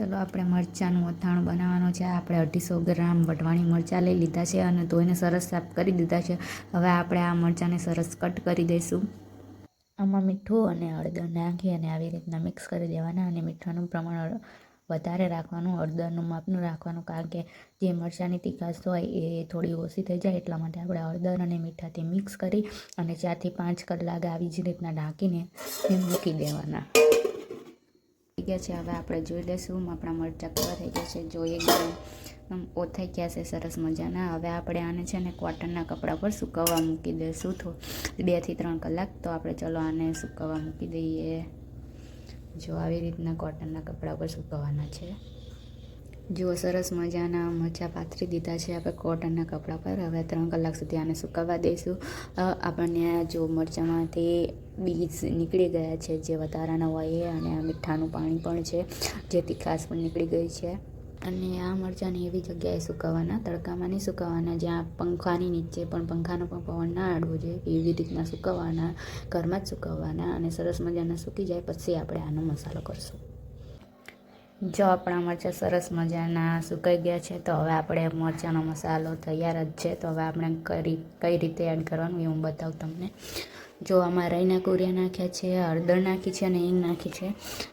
ચલો આપણે મરચાંનું અથાણું બનાવવાનું છે. આપણે અઢીસો ગ્રામ વટવાણી મરચાં લઈ લીધા છે અને ધોઈને સરસ સાફ કરી દીધા છે. હવે આપણે આ મરચાંને સરસ કટ કરી દઈશું. આમાં મીઠું અને હળદર નાખી અને આવી રીતના મિક્સ કરી દેવાના અને મીઠાનું પ્રમાણ વધારે રાખવાનું, હળદરનું માપનું રાખવાનું, કારણ કે જે મરચાંની તીખાશ હોય એ થોડી ઓછી થઈ જાય એટલા માટે આપણે હળદર અને મીઠાથી મિક્સ કરી અને ચારથી પાંચ કલાક આવી જ રીતના ઢાંકીને મૂકી દેવાના. ગયા છે. હવે આપણે જોઈ લઈશું. આપણા મરચાં કેવા થઈ ગયા છે. જોઈએ એકદમ ઓથાઈ ગયા છે. સરસ મજાના. હવે આપણે આને છે ને કોટનના કપડા પર સુકવવા મૂકી દઈશું તો બેથી ત્રણ કલાક. તો આપણે ચલો આને સુકવવા મૂકી દઈએ. જો આવી રીતના કોટનના કપડા પર સુકવવાના છે. જો સરસ મજાના મરચાં પાથરી દીધા છે આપણે કોટનના કપડા પર. હવે ત્રણ કલાક સુધી આને સુકવવા દઈશું. આપણને જો મરચાંમાંથી બીજ નીકળી ગયા છે, જે વધારાના હોય અને મીઠાનું પાણી પણ છે જે તીખાશ પણ નીકળી ગઈ છે. અને આ મરચાંને એવી જગ્યાએ સુકવવાના, તડકામાં નહીં સુકાવવાના, જ્યાં પંખાની નીચે પણ, પંખાનો પણ પવન ના અડવો જોઈએ, એવી રીતના સુકવવાના, ઘરમાં જ સુકવવાના, અને સરસ મજાના સૂકી જાય, પછી આપણે આનો મસાલો કરશું. જો આપણા મરચાં સરસ મજાના સુકાઈ ગયા છે, તો હવે આપણે મરચાંનો મસાલો તૈયાર જ છે. તો હવે આપણે કરી, કઈ રીતે એડ કરવાનું એ હું બતાવું તમને. જો આમાં રાઈના કોરિયા નાખ્યા છે, હળદર નાખી છે અને હિંગ નાખી છે.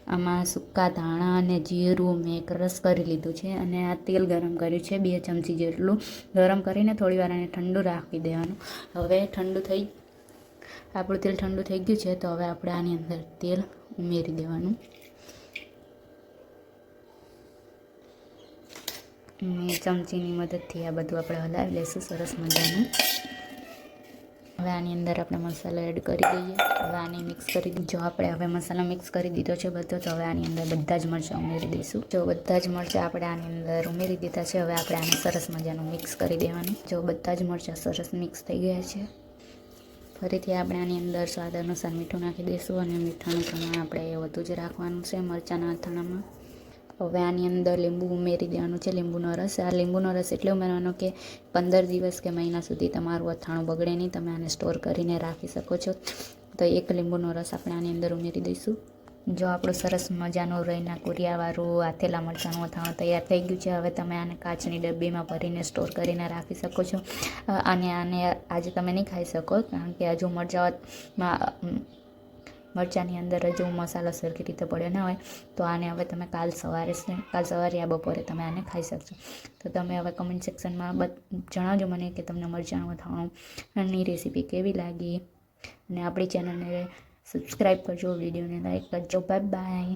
આમાં સૂકા ધાણા અને જીરું મેં ક્રશ કરી લીધું છે અને આ તેલ ગરમ કર્યું છે, બે ચમચી જેટલું. ગરમ કરીને થોડી વાર એને ઠંડુ રાખી દેવાનું. હવે ઠંડુ થઈ, આપણું તેલ ઠંડુ થઈ ગયું છે, તો હવે આપણે આની અંદર તેલ ઉમેરી દેવાનું. ચમચીની મદદથી આ બધું આપણે હલાવી લઈશું સરસ મજાનું. હવે આની અંદર આપણે મસાલો એડ કરી દઈએ. હવે આને મિક્સ કરી દીધો આપણે હવે મસાલો મિક્સ કરી દીધો છે બધો, તો હવે આની અંદર બધા જ મરચાં ઉમેરી દઈશું. જો બધા જ મરચાં આપણે આની અંદર ઉમેરી દીધા છે, હવે આપણે આને સરસ મજાનું મિક્સ કરી દેવાનું. જો બધા જ મરચાં સરસ મિક્સ થઈ ગયા છે, ફરીથી આપણે આની અંદર સ્વાદ અનુસાર મીઠું નાખી દઈશું અને મીઠાનું પ્રમાણ આપણે વધુ જ રાખવાનું છે મરચાંના અથાણામાં. હવે આની અંદર લીંબુ ઉમેરી દેવાનું છે, લીંબુનો રસ. આ લીંબુનો રસ એટલે ઉમેરવાનો કે પંદર દિવસ કે મહિના સુધી તમારું અથાણું બગડે નહીં, તમે આને સ્ટોર કરીને રાખી શકો છો. તો એક લીંબુનો રસ આપણે આની અંદર ઉમેરી દઈશું. જો આપણું સરસ મજાનું રહીના કુરિયાવાળું, આથેલા મરચાંનું અથાણું તૈયાર થઈ ગયું છે, હવે તમે આને કાચની ડબ્બીમાં ભરીને સ્ટોર કરીને રાખી શકો છો. અને આને આજે તમે નહીં ખાઈ શકો, કારણ કે હજુ મરચાંમાં મરચાંની અંદર હજુ મસાલો સરખી રીતે પડ્યો ના હોય, તો આને હવે તમે કાલ સવારે કાલ સવારે યા બપોરે તમે આને ખાઈ શકશો. તો તમે હવે કમેન્ટ સેક્શનમાં જણાવજો મને કે તમને મરચાંનું અથાણુંની રેસીપી કેવી લાગી. અને આપણી ચેનલને સબસ્ક્રાઈબ કરજો વિડીયોને લાઈક કરજો. Bye bye